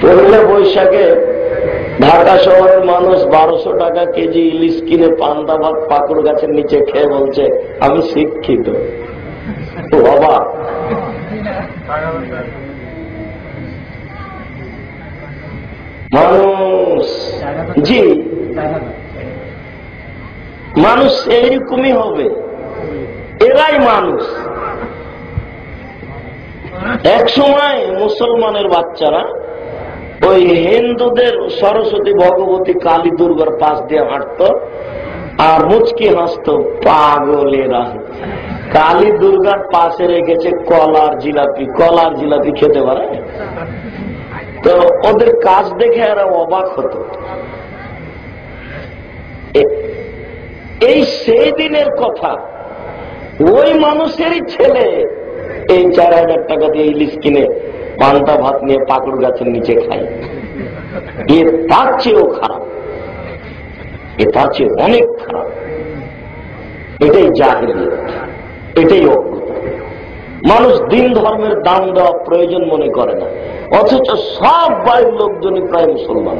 পহেলা বৈশাখে ঢাকা শহরের মানুষ বারোশো টাকা কেজি ইলিশ কিনে পান্তা ভাত পাকুড় গাছের নিচে খেয়ে বলছে, আমি শিক্ষিত। বাবা, মানুষ, জি, মানুষ এইরকমই হবে, এরাই মানুষ। এক সময় মুসলমানের বাচ্চারা ওই হিন্দুদের সরস্বতী ভগবতী কালী দুর্গার পাশ দিয়ে হাঁটত, আর মুচকি হাসত, পাগলেরা। কালী দুর্গার পাশে রেখেছে কলার জিলাপি কলার জিলাপি খেতে পারে? তো ওদের কাজ দেখে এরা অবাক হতো। এই সেই দিনের কথা, ওই মানুষেরই ছেলে এই চার হাজার টাকা দিয়ে ইলিশ কিনে পান্তা ভাত নিয়ে পাকুড় গাছের নিচে খাই। এ তার চেয়েও খারাপ। এ তার চেয়ে অনেক খারাপ। এটাই জাহিলিয়ত। এটাই মানুষ দিন ধর্মের দাম দেওয়া প্রয়োজন মনে করে না। অথচ সব বাড়ির লোকজনই প্রায় মুসলমান।